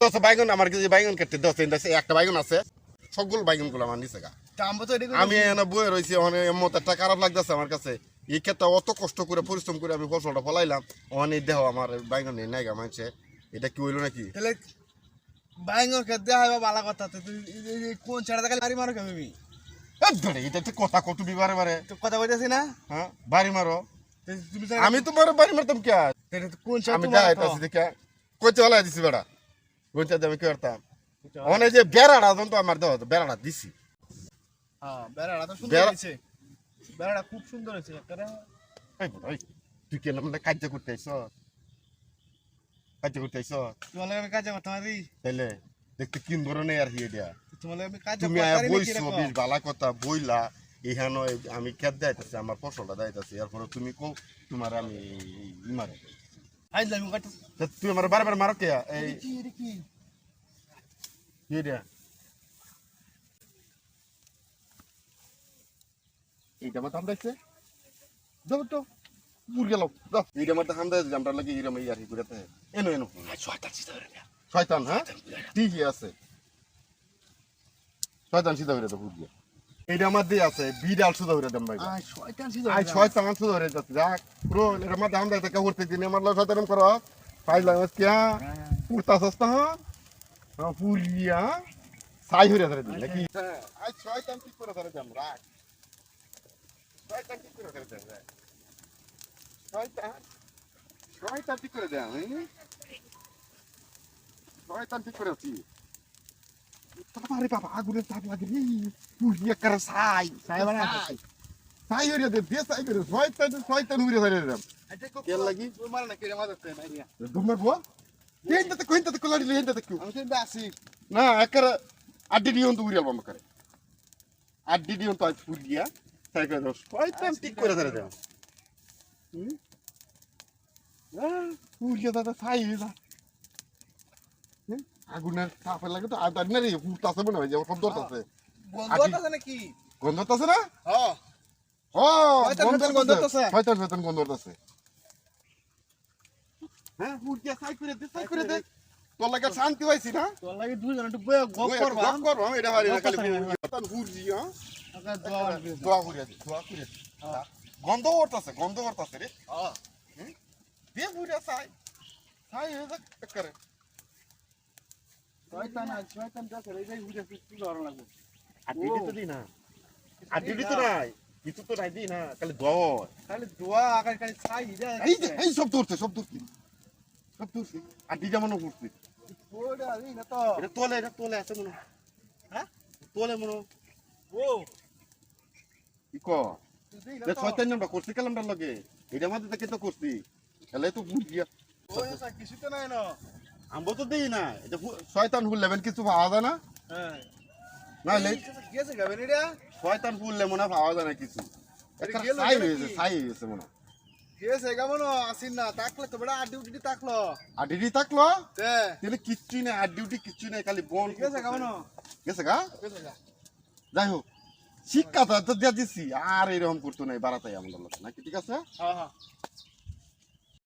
দশ বাইগুন আমার কাছে বাইগুন দশ একটা বাইগুন আছে। বাইগুনগুলো আমার নিচে গা। আমি এনে বয়ে রয়েছি খারাপ লাগতেছে আমার কাছে। এই ক্ষেত্রে অত কষ্ট করে পরিশ্রম করে আমি ফসলটা ফলাইলাম ওখানে দেহ আমার বাইগুন নেই নাই গা মানছে এটা কি হইল নাকি? তাহলে বাইঙ্গর কে দেয়া হয় বালা কথা। তুই কোন ছেড়ে দেখালে বাড়ি মারো কেমনি ধরে, এটা তো কথা কটুবি বারে বারে। তো কথা কইতাছি না? হ্যাঁ বাড়ি মারো। তো আমি তোমার বাড়ি মারতাম কে? তো আমি তোমার দেখাইতেছি দেখে কইতে হলাই দিছি বেড়া। কইতে আমি কি করতাম? ওখানে যে বেড়াটা তো আমার দেওয়া বেড়াটা দিছি। হ্যাঁ বেড়াটা তো সুন্দর হয়েছে। বেড়াটা খুব সুন্দর হয়েছে একটা এই বুড়া, এই, তুই কেন মানে কার্য করতে আইস কার্য করতে আইস তোমার আমি কাজ করতে তাইলে দেখতে ধরনের আর কি এটা। তোমার আমি কাজ তুমি আয়া বইছো বেশ বালা কথা বইলা আমি খেত যাইতেছি আমার ফসলটা এরপরে তুমি কো তোমার আমি মারো তুই আমার বারবার মারো কে এই এইটা আমার দাম দেখছে তো পুর গেল যাও এইটা আমার দাম দেখছে আমরা লাগে এইরকম এই আর কি করে এনো এনো শয়তান হ্যাঁ ঠিকই আছে শয়তান সিধা করে তো পুর গিয়ে এইটা আমার দিয়ে আছে বিড়াল সুদা করে দেন ভাই আই শয়তান ছিল আই শয়তান সুদা করে যাচ্ছে যাক। পুরো এর মধ্যে দাম দেখতে কে উঠতে দিন আমার লোক শয়তান করো পাইলাম কিয়া পুরতাছস না হ্যাঁ পুরিয়া সাই হইরা ধরে দিন নাকি? আই শয়তান কি করে ধরে দেন রাখ। শয়তান কি করে ধরে দেন রাখ। শয়তান শয়তান কি করে দেন শয়তান কি করে আছি বাবারে বাবা আগুনের তাপ লাগে রে পুরিয়া করে সাই সাই বানা সাই হইরা দে দে সাই করে শয়তান শয়তান হইরা ধরে দেন কেন লাগি তোমার না কেড়ে মারতে না ইয়া দুমে বো হেন্টাতে হেন্টাতে কোলাড়ি হেন্টাতে কিউ আমি তো আসি না একার আড্ডি দিও তো উড়িয়াল বাম করে আড্ডি দিও তো আজ ফুলিয়া তাই করে দাও শয়তান ঠিক করে ধরে দাও হুম উড়িয়া দাদা যা হুম? আগুনের তাপে লাগে তো আর না রে ফুট আছে মনে হয় যে শব্দ আছে। গন্ধ আছে নাকি? গন্ধ আছে না? হ্যাঁ। ও গন্ধ আছে। শয়তান শয়তান গন্ধ আছে। হ্যাঁ করে দে করে দে। তোর লাগে শান্তি হইছি না? তোর লাগে দুইজন একটু বয়ে গপ করবা। গপ করব এটা হারি না খালি। শয়তান হুরজি হ্যাঁ? আগে দোয়া করিয়া হ্যাঁ। গন্ধ করতেছে গন্ধ করতেছে রে। হ্যাঁ। দে হয়ে যাক করে শয়তান আজ শয়তান দেখে এই যে বুঝে কি করা লাগবে। আর দিদি তো দি না। আর দিদি তো নাই। কিছু তো নাই দি না। খালি দোয়া খালি দোয়া আকাশ খালি ছাই এই এই সব ধরছে সব ধরছে সব ধরছে আর দিদি মনে করছে ওটা এই না তো। এটা তোলে এটা তোলে আছে মনে হ্যাঁ? তোলে মনে ও। কি ক যে শয়তান আমরা করছি কালামটার লগে। এটা আমাদের থেকে তো করছি। তাহলে তো বুঝিয়া কিছু তো নাই না। আমবো তো দেই না। এটা শয়তান হুল লেবেন কিছু পাওয়া যায় না? হ্যাঁ। না লে গেছে গাবেন এটা শয়তান হুললে মনে পাওয়া যায় না কিছু। আরে গেলো হয়েছে? ছাই হয়েছে মনে গেছে আসিন না তাকলে তো বড় আডি উডি তাকলো। আর ডিডি থাকল তে। তাহলে কিচ্ছু নেই আর ডিউটি কিচ্ছু নেই খালি বন গেছে গামন গেছে গা? গেছে গা। যাই হোক শিক্ষা তো দিয়া দিছি আর এরকম করতো নাই বাড়াতাই আমাদের লোক নাকি ঠিক আছে? হ্যাঁ হ্যাঁ।